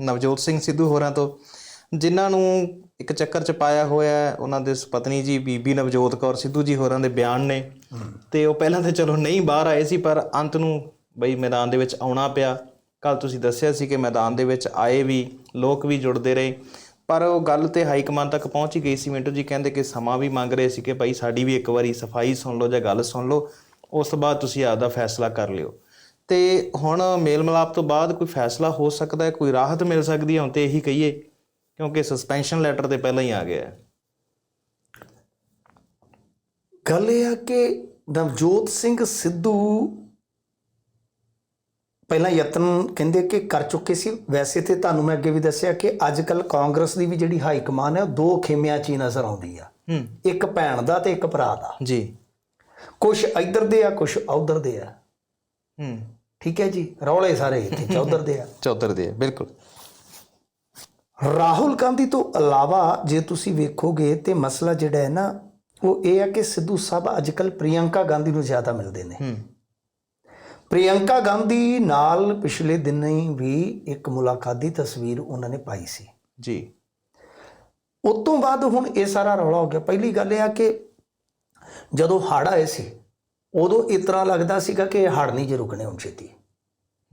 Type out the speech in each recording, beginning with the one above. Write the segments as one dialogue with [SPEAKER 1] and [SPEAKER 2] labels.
[SPEAKER 1] ਨਵਜੋਤ ਸਿੰਘ ਸਿੱਧੂ ਹੋਰਾਂ ਤੋਂ, ਜਿਨ੍ਹਾਂ ਨੂੰ ਇੱਕ ਚੱਕਰ ਚ ਪਾਇਆ ਹੋਇਆ ਹੈ, ਉਹਨਾਂ ਦੇ ਪਤਨੀ ਜੀ ਬੀਬੀ ਨਵਜੋਤ ਕੌਰ ਸਿੱਧੂ ਜੀ ਹੋਰਾਂ ਦੇ ਬਿਆਨ ਨੇ। ਤੇ ਉਹ ਪਹਿਲਾਂ ਤੇ ਚਲੋ ਨਹੀਂ ਬਾਹਰ ਆਏ ਸੀ, ਪਰ ਅੰਤ ਨੂੰ ਬਈ ਮੈਦਾਨ ਦੇ ਵਿੱਚ ਆਉਣਾ ਪਿਆ। ਕੱਲ ਤੁਸੀਂ ਦੱਸਿਆ ਸੀ ਕਿ ਮੈਦਾਨ ਦੇ ਵਿੱਚ ਆਏ ਵੀ, ਲੋਕ ਵੀ ਜੁੜਦੇ ਰਹੇ। ਪਰ ਉਹ ਗੱਲ ਤੇ ਹਾਈ ਕਮਾਨ ਤੱਕ ਪਹੁੰਚ ਹੀ ਗਈ ਸੀ। ਮਿੰਟੂ ਜੀ ਕਹਿੰਦੇ ਕਿ ਸਮਾਂ ਵੀ ਮੰਗ ਰਹੇ ਸੀ ਕਿ ਭਾਈ ਸਾਡੀ ਵੀ ਇੱਕ ਵਾਰੀ ਸਫ਼ਾਈ ਸੁਣ ਲਓ ਜਾਂ ਗੱਲ ਸੁਣ ਲਓ, ਉਸ ਤੋਂ ਬਾਅਦ ਤੁਸੀਂ ਆਪਦਾ ਫੈਸਲਾ ਕਰ ਲਿਓ। ਤੇ ਹੁਣ ਮੇਲ ਮਿਲਾਪ ਤੋਂ ਬਾਅਦ ਕੋਈ ਫੈਸਲਾ ਹੋ ਸਕਦਾ ਹੈ ਕੋਈ ਰਾਹਤ ਮਿਲ ਸਕਦੀ ਹੈ ਹੁਣ ਤੇ ਇਹੀ ਕਹੀਏ ਕਿਉਂਕਿ ਸਸਪੈਂਸ਼ਨ ਲੈਟਰ ਤੇ ਪਹਿਲਾਂ ਹੀ ਆ ਗਿਆ ਹੈ।
[SPEAKER 2] ਗੱਲ ਇਹ ਆ ਕਿ ਨਵਜੋਤ ਸਿੰਘ ਸਿੱਧੂ ਪਹਿਲਾਂ ਯਤਨ ਕਹਿੰਦੇ ਕਿ ਕਰ ਚੁੱਕੇ ਸੀ। ਵੈਸੇ ਤੇ ਤੁਹਾਨੂੰ ਮੈਂ ਅੱਗੇ ਵੀ ਦੱਸਿਆ ਕਿ ਅੱਜ ਕੱਲ ਕਾਂਗਰਸ ਦੀ ਵੀ ਜਿਹੜੀ ਹਾਈ ਕਮਾਨ ਹੈ ਉਹ ਦੋ ਖੇਮਿਆਂ 'ਚ ਹੀ ਨਜ਼ਰ ਆਉਂਦੀ ਆ। ਇੱਕ ਭੈਣ ਦਾ ਤੇ ਇੱਕ ਭਰਾ ਦਾ।
[SPEAKER 1] ਜੀ।
[SPEAKER 2] ਕੁਝ ਇੱਧਰ ਦੇ ਆ ਕੁਝ ਉਧਰ ਦੇ ਆ।
[SPEAKER 1] ਹੂੰ।
[SPEAKER 2] ਠੀਕ ਹੈ ਜੀ ਰੌਲੇ ਸਾਰੇ ਇੱਥੇ ਚੌਧਰ ਦੇ ਆ।
[SPEAKER 1] ਚੌਧਰ ਦੇ ਬਿਲਕੁਲ।
[SPEAKER 2] ਰਾਹੁਲ ਗਾਂਧੀ ਤੋਂ ਇਲਾਵਾ ਜੇ ਤੁਸੀਂ ਵੇਖੋਗੇ ਤੇ ਮਸਲਾ ਜਿਹੜਾ ਹੈ ਨਾ ਉਹ ਇਹ ਹੈ ਕਿ ਸਿੱਧੂ ਸਾਹਿਬ ਅੱਜਕੱਲ ਪ੍ਰਿਯੰਕਾ ਗਾਂਧੀ ਨੂੰ ਜ਼ਿਆਦਾ ਮਿਲਦੇ ਨੇ।
[SPEAKER 1] ਹੂੰ।
[SPEAKER 2] ਪ੍ਰਿਯੰਕਾ ਗਾਂਧੀ ਨਾਲ ਪਿਛਲੇ ਦਿਨੀ ਵੀ ਇੱਕ ਮੁਲਾਕਾਤ ਦੀ ਤਸਵੀਰ ਉਹਨਾਂ ਨੇ ਪਾਈ ਸੀ।
[SPEAKER 1] ਜੀ।
[SPEAKER 2] ਉਸ ਤੋਂ ਬਾਅਦ ਹੁਣ ਇਹ ਸਾਰਾ ਰੌਲਾ ਹੋ ਗਿਆ। ਪਹਿਲੀ ਗੱਲ ਇਹ ਆ ਕਿ ਜਦੋਂ ਹੜ੍ਹ ਆਏ ਸੀ ਉਦੋਂ ਇਸ ਤਰ੍ਹਾਂ ਲੱਗਦਾ ਸੀਗਾ ਕਿ ਹੜ੍ਹ ਨਹੀਂ ਜੇ ਰੁਕਣੇ ਹੁਣ ਛੇਤੀ।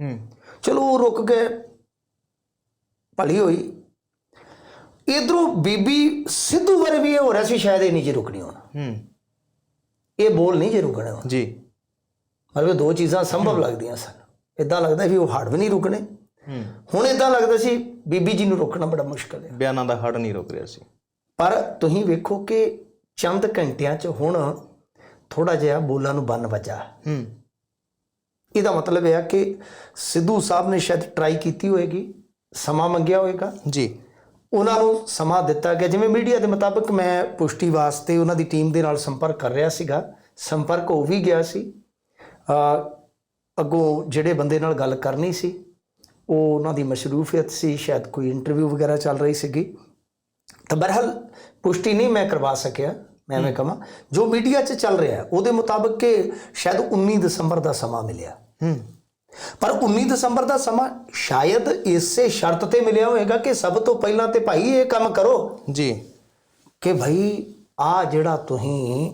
[SPEAKER 1] ਹੂੰ।
[SPEAKER 2] ਚਲੋ ਉਹ ਰੁਕ ਗਏ। ਭਲੀ ਹੋਈ। ਇਧਰੋਂ ਬੀਬੀ ਸਿੱਧੂ ਬਾਰੇ ਵੀ ਇਹ ਹੋ ਰਿਹਾ ਸੀ ਸ਼ਾਇਦ ਇਹ ਨਹੀਂ ਜੇ ਰੁਕਣੀ ਹੁਣ।
[SPEAKER 1] ਹੂੰ।
[SPEAKER 2] ਇਹ ਬੋਲ ਨਹੀਂ ਜੇ ਰੁਕਣੇ ਹੁਣ।
[SPEAKER 1] ਜੀ।
[SPEAKER 2] ਮਤਲਬ ਦੋ ਚੀਜ਼ਾਂ ਸੰਭਵ ਲੱਗਦੀਆਂ ਸਨ। ਇਦਾਂ ਲੱਗਦਾ ਵੀ ਉਹ ਹੜ ਵੀ ਨਹੀਂ ਰੁਕਣੇ। ਹੁਣ ਇਦਾਂ ਲੱਗਦਾ ਸੀ ਬੀਬੀ ਜੀ ਨੂੰ ਰੋਕਣਾ ਬੜਾ ਮੁਸ਼ਕਲ ਹੈ।
[SPEAKER 1] ਬਿਆਨਾਂ ਦਾ ਹੜ ਨਹੀਂ ਰੁਕ ਰਿਹਾ ਸੀ।
[SPEAKER 2] ਪਰ ਤੁਸੀਂ ਵੇਖੋ ਕਿ ਚੰਦ ਘੰਟਿਆਂ 'ਚ ਹੁਣ ਥੋੜਾ ਜਿਹਾ ਬੋਲਾਂ ਨੂੰ ਬੰਨ ਵੱਜਾ।
[SPEAKER 1] ਹੂੰ।
[SPEAKER 2] ਇਹਦਾ ਮਤਲਬ ਇਹ ਹੈ ਕਿ ਸਿੱਧੂ ਸਾਹਿਬ ਨੇ ਸ਼ਾਇਦ ਟਰਾਈ ਕੀਤੀ ਹੋਏਗੀ ਸਮਾਂ ਮੰਗਿਆ ਹੋਏਗਾ।
[SPEAKER 1] ਜੀ।
[SPEAKER 2] ਉਹਨਾਂ ਨੂੰ ਸਮਾਂ ਦਿੱਤਾ ਗਿਆ। ਜਿਵੇਂ ਮੀਡੀਆ ਦੇ ਮੁਤਾਬਕ ਮੈਂ ਪੁਸ਼ਟੀ ਵਾਸਤੇ ਉਹਨਾਂ ਦੀ ਟੀਮ ਦੇ ਨਾਲ ਸੰਪਰਕ ਕਰ ਰਿਹਾ ਸੀਗਾ। ਸੰਪਰਕ ਹੋ ਵੀ ਗਿਆ ਸੀ। ਅੱਗੋਂ ਜਿਹੜੇ ਬੰਦੇ ਨਾਲ ਗੱਲ ਕਰਨੀ ਸੀ ਉਹ ਉਹਨਾਂ ਦੀ ਮਸ਼ਰੂਫੀਅਤ ਸੀ। ਸ਼ਾਇਦ ਕੋਈ ਇੰਟਰਵਿਊ ਵਗੈਰਾ ਚੱਲ ਰਹੀ ਸੀਗੀ। ਤਾਂ ਬਹਰਹਾਲ ਪੁਸ਼ਟੀ ਨਹੀਂ ਮੈਂ ਕਰਵਾ ਸਕਿਆ। ਮੈਂ ਮੈਂ ਕਹਾਂ ਜੋ ਮੀਡੀਆ 'ਚ ਚੱਲ ਰਿਹਾ ਉਹਦੇ ਮੁਤਾਬਕ ਕਿ ਸ਼ਾਇਦ 19 ਦਸੰਬਰ ਦਾ ਸਮਾਂ ਮਿਲਿਆ।
[SPEAKER 1] ਹੂੰ।
[SPEAKER 2] ਪਰ 19 ਦਸੰਬਰ ਦਾ ਸਮਾਂ ਸ਼ਾਇਦ ਇਸੇ ਸ਼ਰਤ ਤੇ ਮਿਲਿਆ ਹੋਵੇਗਾ ਕਿ ਸਭ ਤੋਂ ਪਹਿਲਾਂ ਤੇ ਭਾਈ ਇਹ ਕੰਮ ਕਰੋ
[SPEAKER 1] ਜੀ।
[SPEAKER 2] ਕਿ ਭਾਈ ਆ ਜਿਹੜਾ ਤੁਸੀਂ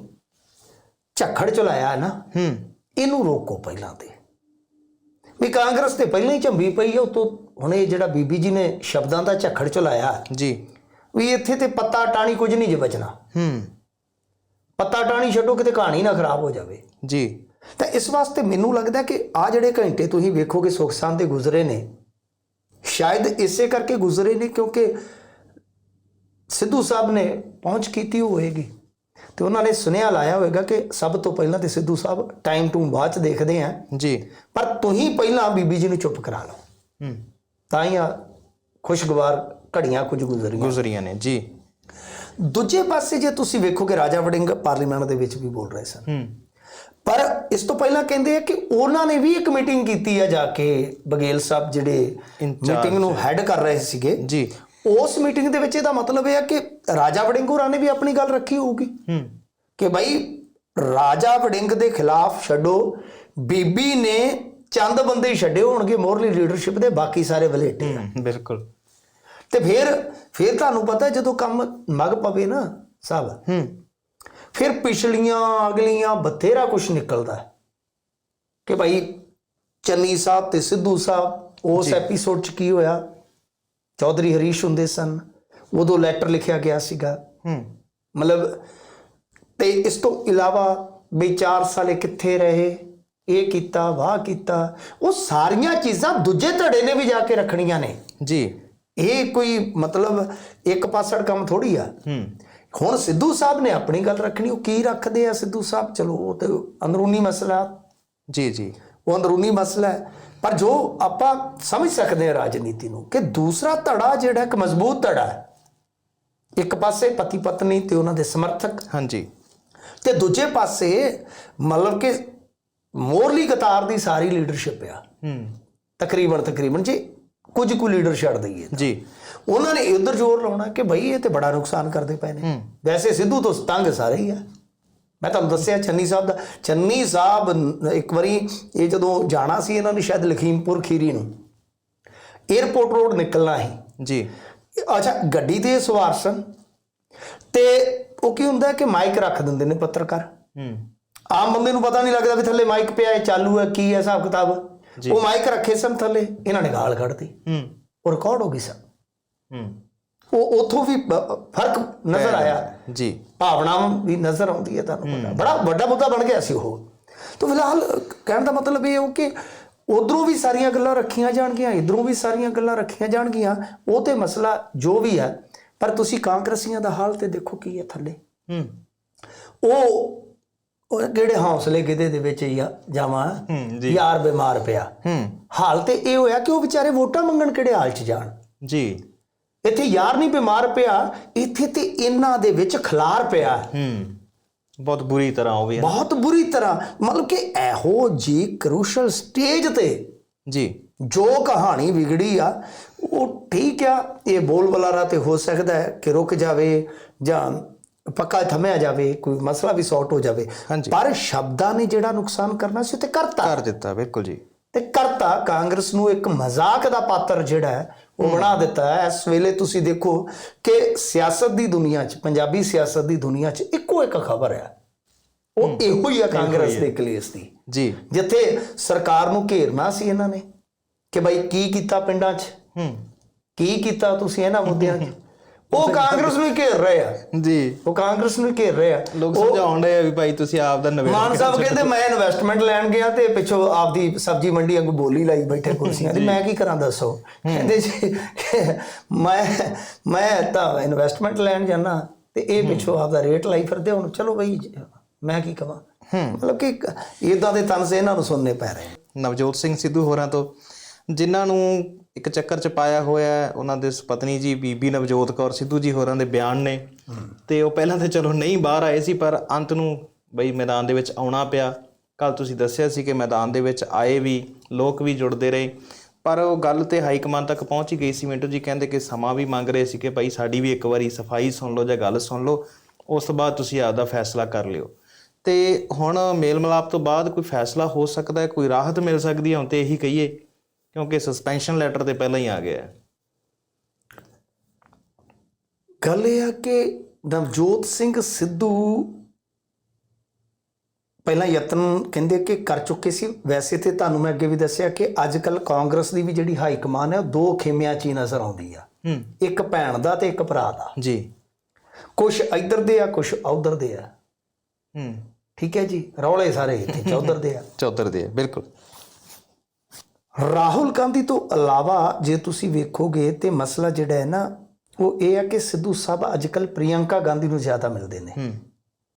[SPEAKER 2] ਝੱਖੜ ਚਲਾਇਆ ਹੈ ਨਾ
[SPEAKER 1] ਹੂੰ।
[SPEAKER 2] ਇਹਨੂੰ ਰੋਕੋ ਪਹਿਲਾਂ ਤੇ। ਵੀ ਕਾਂਗਰਸ ਤੇ ਪਹਿਲਾਂ ਹੀ ਝੰਬੀ ਪਈ ਹੈ ਉਤੋਂ ਹੁਣ ਇਹ ਜਿਹੜਾ ਬੀਬੀ ਜੀ ਨੇ ਸ਼ਬਦਾਂ ਦਾ ਝੱਖੜ ਚਲਾਇਆ।
[SPEAKER 1] ਜੀ।
[SPEAKER 2] ਵੀ ਇੱਥੇ ਤੇ ਪੱਤਾ ਟਾਣੀ ਕੁਝ ਨਹੀਂ ਜੇ ਬਚਣਾ।
[SPEAKER 1] ਹੂੰ।
[SPEAKER 2] ਪੱਤਾ ਟਾਣੀ ਛੱਡੋ ਕਿਤੇ ਕਹਾਣੀ ਨਾ ਖਰਾਬ ਹੋ ਜਾਵੇ।
[SPEAKER 1] ਜੀ।
[SPEAKER 2] ਤਾਂ ਇਸ ਵਾਸਤੇ ਮੈਨੂੰ ਲੱਗਦਾ ਕਿ ਆ ਜਿਹੜੇ ਘੰਟੇ ਤੁਸੀਂ ਵੇਖੋਗੇ ਸੁਖਸਾਨ ਦੇ ਗੁਜ਼ਰੇ ਨੇ ਸ਼ਾਇਦ ਇਸੇ ਕਰਕੇ ਗੁਜ਼ਰੇ ਨੇ ਕਿਉਂਕਿ ਸਿੱਧੂ ਸਾਹਿਬ ਨੇ ਪਹੁੰਚ ਕੀਤੀ ਹੋਏਗੀ। ਤੇ ਉਹਨਾਂ ਨੇ ਸੁਨੇਹਾ ਲਾਇਆ ਹੋਵੇਗਾ ਕਿ ਸਭ ਤੋਂ ਪਹਿਲਾਂ ਤੇ ਸਿੱਧੂ ਸਾਹਿਬ ਟਾਈਮ ਟੂ ਬਾਅਦ ਚ ਦੇਖਦੇ ਆ।
[SPEAKER 1] ਜੀ।
[SPEAKER 2] ਪਰ ਤੁਸੀਂ ਪਹਿਲਾਂ ਬੀਬੀ ਜੀ ਨੂੰ ਚੁੱਪ ਕਰਾ ਲਓ।
[SPEAKER 1] ਹੂੰ।
[SPEAKER 2] ਤਾਂ ਹੀ ਆ ਖੁਸ਼ਗਵਾਰ ਘੜੀਆਂ ਕੁਝ ਗੁਜ਼ਰੀਆਂ।
[SPEAKER 1] ਗੁਜ਼ਰੀਆਂ ਨੇ ਜੀ।
[SPEAKER 2] ਦੂਜੇ ਪਾਸੇ ਜੇ ਤੁਸੀਂ ਵੇਖੋਗੇ ਰਾਜਾ ਵੜਿੰਗ ਪਾਰਲੀਮੈਂਟ ਦੇ ਵਿੱਚ ਵੀ ਬੋਲ ਰਹੇ ਸਨ। ਪਰ ਇਸ ਤੋਂ ਪਹਿਲਾਂ ਕਹਿੰਦੇ ਆ ਕਿ ਉਹਨਾਂ ਨੇ ਵੀ ਇੱਕ ਮੀਟਿੰਗ ਕੀਤੀ ਆ ਜਾ ਕੇ ਬਗੇਲ ਸਾਹਿਬ ਜਿਹੜੇ ਮੀਟਿੰਗ ਨੂੰ ਹੈਡ ਕਰ ਰਹੇ ਸੀਗੇ।
[SPEAKER 1] ਜੀ।
[SPEAKER 2] ਉਸ ਮੀਟਿੰਗ ਦੇ ਵਿੱਚ ਇਹਦਾ ਮਤਲਬ ਇਹ ਆ ਕਿ ਰਾਜਾ ਵੜਿੰਗ ਹੋਰਾਂ ਨੇ ਵੀ ਆਪਣੀ ਗੱਲ ਰੱਖੀ ਹੋਊਗੀ। ਕਿ ਭਾਈ ਰਾਜਾ ਵੜਿੰਗ ਦੇ ਖਿਲਾਫ ਛੱਡੋ ਬੀਬੀ ਨੇ ਚੰਦ ਬੰਦੇ ਹੀ ਛੱਡੇ ਹੋਣਗੇ ਮੋਰਲੀ ਲੀਡਰਸ਼ਿਪ ਦੇ ਬਾਕੀ ਸਾਰੇ ਵਲੇਟੇ ਆ।
[SPEAKER 1] ਬਿਲਕੁਲ।
[SPEAKER 2] ਤੇ ਫਿਰ ਫਿਰ ਤੁਹਾਨੂੰ ਪਤਾ ਜਦੋਂ ਕੰਮ ਮਗ ਪਵੇ ਨਾ ਸਾਹਿਬ
[SPEAKER 1] ਹੂੰ।
[SPEAKER 2] ਫਿਰ ਪਿਛਲੀਆਂ ਅਗਲੀਆਂ ਬਥੇਰਾ ਕੁਝ ਨਿਕਲਦਾ। ਹੈ ਕਿ ਭਾਈ ਚੰਨੀ ਸਾਹਿਬ ਤੇ ਸਿੱਧੂ ਸਾਹਿਬ ਉਸ ਐਪੀਸੋਡ 'ਚ ਕੀ ਹੋਇਆ? ਚੌਧਰੀ ਹਰੀਸ਼ ਹੁੰਦੇ ਸਨ ਉਦੋਂ ਲੈਟਰ ਲਿਖਿਆ ਗਿਆ ਸੀਗਾ।
[SPEAKER 1] ਹੂੰ।
[SPEAKER 2] ਮਤਲਬ ਤੇ ਇਸ ਤੋਂ ਇਲਾਵਾ ਵੀ 4 ਸਾਲੇ ਕਿੱਥੇ ਰਹੇ? ਇਹ ਕੀਤਾ ਵਾਹ ਕੀਤਾ ਉਹ ਸਾਰੀਆਂ ਚੀਜ਼ਾਂ ਦੂਜੇ ਧੜੇ ਨੇ ਵੀ ਜਾ ਕੇ ਰੱਖਣੀਆਂ ਨੇ।
[SPEAKER 1] ਜੀ।
[SPEAKER 2] ਇਹ ਕੋਈ ਮਤਲਬ ਇੱਕ ਪਾਸੜ ਕੰਮ ਥੋੜੀ ਆ।
[SPEAKER 1] ਹੂੰ।
[SPEAKER 2] ਹੁਣ ਸਿੱਧੂ ਸਾਹਿਬ ਨੇ ਆਪਣੀ ਗੱਲ ਰੱਖਣੀ ਉਹ ਕੀ ਰੱਖਦੇ ਆ ਸਿੱਧੂ ਸਾਹਿਬ? ਚਲੋ ਉਹ ਤੇ ਅੰਦਰੂਨੀ ਮਸਲਾ।
[SPEAKER 1] ਜੀ ਜੀ।
[SPEAKER 2] ਉਹ ਅੰਦਰੂਨੀ ਮਸਲਾ ਹੈ। ਪਰ ਜੋ ਆਪਾਂ ਸਮਝ ਸਕਦੇ ਹਾਂ ਰਾਜਨੀਤੀ ਨੂੰ ਕਿ ਦੂਸਰਾ ਧੜਾ ਜਿਹੜਾ ਇੱਕ ਮਜ਼ਬੂਤ ਧੜਾ ਹੈ ਇੱਕ ਪਾਸੇ ਪਤੀ ਪਤਨੀ ਤੇ ਉਹਨਾਂ ਦੇ ਸਮਰਥਕ।
[SPEAKER 1] ਹਾਂਜੀ।
[SPEAKER 2] ਤੇ ਦੂਜੇ ਪਾਸੇ ਮਤਲਬ ਕਿ ਮੋਰਲੀ ਕਤਾਰ ਦੀ ਸਾਰੀ ਲੀਡਰਸ਼ਿਪ ਆ।
[SPEAKER 1] ਹੂੰ।
[SPEAKER 2] ਤਕਰੀਬਨ ਤਕਰੀਬਨ ਜੀ ਕੁਝ ਕੁ ਲੀਡਰ ਛੱਡ ਦਈਏ
[SPEAKER 1] ਜੀ।
[SPEAKER 2] ਉਹਨਾਂ ਨੇ ਇਧਰ ਜ਼ੋਰ ਲਾਉਣਾ ਕਿ ਭਈ ਇਹ ਤੇ ਬੜਾ ਨੁਕਸਾਨ ਕਰਦੇ ਪਏ ਨੇ। ਵੈਸੇ ਸਿੱਧੂ ਤੋਂ ਤੰਗ ਸਾਰੇ ਹੀ ਆ। ਮੈਂ ਤੁਹਾਨੂੰ ਦੱਸਿਆ ਚੰਨੀ ਸਾਹਿਬ ਦਾ। ਚੰਨੀ ਸਾਹਿਬ ਇੱਕ ਵਾਰੀ ਇਹ ਜਦੋਂ ਜਾਣਾ ਸੀ ਇਹਨਾਂ ਨੇ ਸ਼ਾਇਦ ਲਖੀਮਪੁਰ ਖੀਰੀ ਨੂੰ। 에어ਪੋਰਟ ਰੋਡ ਨਿਕਲਣਾ ਹੀ
[SPEAKER 1] ਜੀ।
[SPEAKER 2] ਅੱਛਾ ਗੱਡੀ ਤੇ ਸਵਾਰ ਸਨ। ਤੇ ਉਹ ਕੀ ਹੁੰਦਾ ਕਿ ਮਾਈਕ ਰੱਖ ਦਿੰਦੇ ਨੇ ਪੱਤਰਕਾਰ।
[SPEAKER 1] ਹੂੰ।
[SPEAKER 2] ਆਮ ਬੰਦੇ ਨੂੰ ਪਤਾ ਨਹੀਂ ਲੱਗਦਾ ਵੀ ਥੱਲੇ ਮਾਈਕ ਪਿਆ ਹੈ ਚਾਲੂ ਹੈ ਕੀ ਹੈ ਹਿਸਾਬ ਕਿਤਾਬ। ਉਹ ਮਾਈਕ ਰੱਖੇ ਸਨ ਥੱਲੇ ਇਹਨਾਂ ਨੇ ਗਾਲ ਕੱਢਤੀ।
[SPEAKER 1] ਹੂੰ।
[SPEAKER 2] ਉਹ ਰਿਕਾਰਡ ਹੋ ਗਈ ਸਨ।
[SPEAKER 1] ਹੂੰ।
[SPEAKER 2] ਉਹ ਉਥੋਂ ਵੀ ਫ਼ਰਕ ਨਜ਼ਰ ਆਇਆ।
[SPEAKER 1] ਜੀ।
[SPEAKER 2] ਭਾਵਨਾ ਵੀ ਨਜ਼ਰ ਆਉਂਦੀ ਹੈ ਤੁਹਾਨੂੰ ਪਤਾ। ਬੜਾ ਵੱਡਾ ਮੁੱਦਾ ਬਣ ਗਿਆ ਸੀ ਉਹ। ਤਾਂ ਫਿਲਹਾਲ ਕਹਿਣ ਦਾ ਮਤਲਬ ਇਹ ਹੋ ਕਿ ਉਧਰੋਂ ਵੀ ਸਾਰੀਆਂ ਗੱਲਾਂ ਰੱਖੀਆਂ ਜਾਣਗੀਆਂ ਇਧਰੋਂ ਵੀ ਸਾਰੀਆਂ ਗੱਲਾਂ ਰੱਖੀਆਂ ਜਾਣਗੀਆਂ। ਉਹ ਤੇ ਮਸਲਾ ਜੋ ਵੀ ਹੈ ਪਰ ਤੁਸੀਂ ਕਾਂਗਰਸੀਆਂ ਦਾ ਹਾਲ ਤੇ ਦੇਖੋ ਕੀ ਹੈ ਥੱਲੇ।
[SPEAKER 1] ਹੂੰ।
[SPEAKER 2] ਉਹ ਉਹ ਕਿਹੜੇ ਹੌਸਲੇ ਕਿਤੇ ਦੇ ਵਿੱਚ ਜਾਵਾਂ? ਯਾਰ ਬਿਮਾਰ ਪਿਆ। ਹਾਲ ਤੇ ਇਹ ਹੋਇਆ ਕਿ ਉਹ ਵਿਚਾਰੇ ਵੋਟਾਂ ਮੰਗਣ ਕਿਹੜੇ ਹਾਲ 'ਚ ਜਾਣ?
[SPEAKER 1] ਜੀ।
[SPEAKER 2] ਇੱਥੇ ਯਾਰ ਨਹੀਂ ਬਿਮਾਰ ਪਿਆ ਇੱਥੇ ਤੇ ਇਹਨਾਂ ਦੇ ਵਿੱਚ ਖਲਾਰ ਪਿਆ।
[SPEAKER 1] ਹੂੰ। ਬਹੁਤ ਬੁਰੀ ਤਰ੍ਹਾਂ ਹੈ।
[SPEAKER 2] ਬਹੁਤ ਬੁਰੀ ਤਰ੍ਹਾਂ। ਮਤਲਬ ਕਿ ਇਹੋ ਜੀ ਕਰੂਸ਼ਲ ਸਟੇਜ ਤੇ
[SPEAKER 1] ਜੀ।
[SPEAKER 2] ਜੋ ਕਹਾਣੀ ਵਿਗੜੀ ਆ ਉਹ ਠੀਕ ਆ। ਇਹ ਬੋਲ ਬੁਲਾਰਾ ਤੇ ਹੋ ਸਕਦਾ ਹੈ ਕਿ ਰੁਕ ਜਾਵੇ ਜਾਂ ਪੱਕਾ ਥੰਮਿਆ ਜਾਵੇ ਕੋਈ ਮਸਲਾ ਵੀ ਸੌਟ ਹੋ ਜਾਵੇ। ਪਰ ਸ਼ਬਦਾਂ ਨੇ ਜਿਹੜਾ ਨੁਕਸਾਨ ਕਰਨਾ ਸੀ ਤੇ ਕਰਤਾ।
[SPEAKER 1] ਕਰ ਦਿੱਤਾ ਬਿਲਕੁਲ ਜੀ।
[SPEAKER 2] ਤੇ ਕਰਤਾ ਕਾਂਗਰਸ ਨੂੰ ਇੱਕ ਮਜ਼ਾਕ ਦਾ ਪਾਤਰ ਜਿਹੜਾ ਹੈ ਉਹ ਬਣਾ ਦਿੱਤਾ ਹੈ। ਇਸ ਵੇਲੇ ਤੁਸੀਂ ਦੇਖੋ ਕਿ ਸਿਆਸਤ ਦੀ ਦੁਨੀਆ 'ਚ ਪੰਜਾਬੀ ਸਿਆਸਤ ਦੀ ਦੁਨੀਆ 'ਚ ਇੱਕੋ ਇੱਕ ਖਬਰ ਹੈ। ਉਹ ਇਹੋ ਹੀ ਹੈ ਕਾਂਗਰਸ ਦੇ ਕਲੇਸ਼ ਦੀ।
[SPEAKER 1] ਜੀ।
[SPEAKER 2] ਜਿੱਥੇ ਸਰਕਾਰ ਨੂੰ ਘੇਰਨਾ ਸੀ ਇਹਨਾਂ ਨੇ ਕਿ ਭਾਈ ਕੀ ਕੀਤਾ ਪਿੰਡਾਂ 'ਚ?
[SPEAKER 1] ਹੂੰ।
[SPEAKER 2] ਕੀ ਕੀਤਾ ਤੁਸੀਂ ਇਹਨਾਂ ਮੁੱਦਿਆਂ 'ਚ? ਉਹ ਕਾਂਗਰਸ ਨੂੰ ਹੀ ਘੇਰ ਰਹੇ ਆ।
[SPEAKER 1] ਜੀ।
[SPEAKER 2] ਉਹ ਕਾਂਗਰਸ ਨੂੰ ਹੀ ਘੇਰ ਰਹੇ ਆ।
[SPEAKER 1] ਲੋਕ ਸਮਝਾਉਣ ਰਹੇ ਆ ਵੀ ਭਾਈ ਤੁਸੀਂ ਆਪ ਦਾ ਨਵੇਂ
[SPEAKER 2] ਮਾਨ ਸਾਹਿਬ ਕਹਿੰਦੇ ਮੈਂ ਇਨਵੈਸਟਮੈਂਟ ਲੈਣ ਗਿਆ ਤੇ ਪਿੱਛੋਂ ਆਪਦੀ ਸਬਜ਼ੀ ਮੰਡੀ ਵਾਂਗੂ ਬੋਲੀ ਲਾਈ ਬੈਠੇ ਕੁਰਸੀਆਂ ਦੀ ਮੈਂ ਕੀ ਕਰਾਂ ਦੱਸੋ? ਕਹਿੰਦੇ ਜੀ ਮੈਂ ਮੈਂ ਤਾਂ ਇਨਵੈਸਟਮੈਂਟ ਲੈਣ ਜਾਣਾ ਤੇ ਇਹ ਪਿੱਛੋਂ ਆਪਦਾ ਰੇਟ ਲਾਈ ਫਿਰਦੇ ਹੁਣ ਚਲੋ ਬਈ ਮੈਂ ਕੀ ਕਵਾਂ? ਮਤਲਬ ਕਿ ਇਦਾਂ ਦੇ ਤਨਸੇ ਇਹਨਾਂ ਨੂੰ ਸੁਣਨੇ ਪੈ ਰਹੇ
[SPEAKER 1] ਨਵਜੋਤ ਸਿੰਘ ਸਿੱਧੂ ਹੋਰਾਂ ਤੋਂ ਜਿਨ੍ਹਾਂ ਨੂੰ ਇੱਕ ਚੱਕਰ ਚ ਪਾਇਆ ਹੋਇਆ ਹੈ, ਉਹਨਾਂ ਦੇ ਪਤਨੀ ਜੀ ਬੀਬੀ ਨਵਜੋਤ ਕੌਰ ਸਿੱਧੂ ਜੀ ਹੋਰਾਂ ਦੇ ਬਿਆਨ ਨੇ। ਤੇ ਉਹ ਪਹਿਲਾਂ ਤਾਂ ਚਲੋ ਨਹੀਂ ਬਾਹਰ ਆਏ ਸੀ ਪਰ ਅੰਤ ਨੂੰ ਬਈ ਮੈਦਾਨ ਦੇ ਵਿੱਚ ਆਉਣਾ ਪਿਆ। ਕੱਲ ਤੁਸੀਂ ਦੱਸਿਆ ਸੀ ਕਿ ਮੈਦਾਨ ਦੇ ਵਿੱਚ ਆਏ ਵੀ ਲੋਕ ਵੀ ਜੁੜਦੇ ਰਹੇ। ਪਰ ਉਹ ਗੱਲ ਤੇ ਹਾਈ ਕਮਾਂਡ ਤੱਕ ਪਹੁੰਚ ਹੀ ਗਈ ਸੀ। ਮਿੰਟੂ ਜੀ ਕਹਿੰਦੇ ਕਿ ਸਮਾਂ ਵੀ ਮੰਗ ਰਹੇ ਸੀ ਕਿ ਭਾਈ ਸਾਡੀ ਵੀ ਇੱਕ ਵਾਰੀ ਸਫ਼ਾਈ ਸੁਣ ਲਓ ਜਾਂ ਗੱਲ ਸੁਣ ਲਓ। ਉਸ ਤੋਂ ਬਾਅਦ ਤੁਸੀਂ ਆਪਦਾ ਫੈਸਲਾ ਕਰ ਲਿਓ। ਤੇ ਹੁਣ ਮੇਲ ਮਿਲਾਪ ਤੋਂ ਬਾਅਦ ਕੋਈ ਫੈਸਲਾ ਹੋ ਸਕਦਾ ਹੈ ਕੋਈ ਰਾਹਤ ਮਿਲ ਸਕਦੀ ਹੈ ਹੁਣ ਤੇ ਇਹੀ ਕਹੀਏ। ਕਿਉਂਕਿ ਸਸਪੈਂਸ਼ਨ ਲੈਟਰ ਤੇ ਪਹਿਲਾਂ ਹੀ ਆ ਗਿਆ ਹੈ।
[SPEAKER 2] ਗੱਲ ਇਹ ਆ ਕਿ ਨਵਜੋਤ ਸਿੰਘ ਸਿੱਧੂ ਪਹਿਲਾਂ ਯਤਨ ਕਹਿੰਦੇ ਕਿ ਕਰ ਚੁੱਕੇ ਸੀ। ਵੈਸੇ ਤੇ ਤੁਹਾਨੂੰ ਮੈਂ ਅੱਗੇ ਵੀ ਦੱਸਿਆ ਕਿ ਅੱਜ ਕੱਲ ਕਾਂਗਰਸ ਦੀ ਵੀ ਜਿਹੜੀ ਹਾਈ ਕਮਾਨ ਹੈ ਉਹ ਦੋ ਖੇਮਿਆਂ 'ਚ ਹੀ ਨਜ਼ਰ ਆਉਂਦੀ ਆ। ਇੱਕ ਭੈਣ ਦਾ ਤੇ ਇੱਕ ਭਰਾ ਦਾ।
[SPEAKER 1] ਜੀ।
[SPEAKER 2] ਕੁਝ ਇੱਧਰ ਦੇ ਆ ਕੁਝ ਉਧਰ ਦੇ ਆ।
[SPEAKER 1] ਹੂੰ।
[SPEAKER 2] ਠੀਕ ਹੈ ਜੀ? ਰੌਲੇ ਸਾਰੇ ਇੱਥੇ ਚੌਧਰ ਦੇ ਆ।
[SPEAKER 1] ਚੌਧਰ ਦੇ ਹੈ, ਬਿਲਕੁਲ।
[SPEAKER 2] ਰਾਹੁਲ ਗਾਂਧੀ ਤੋਂ ਇਲਾਵਾ ਜੇ ਤੁਸੀਂ ਵੇਖੋਗੇ ਤੇ ਮਸਲਾ ਜਿਹੜਾ ਹੈ ਨਾ, ਉਹ ਇਹ ਹੈ ਕਿ ਸਿੱਧੂ ਸਾਹਿਬ ਅੱਜਕੱਲ ਪ੍ਰਿਯੰਕਾ ਗਾਂਧੀ ਨੂੰ ਜ਼ਿਆਦਾ ਮਿਲਦੇ ਨੇ।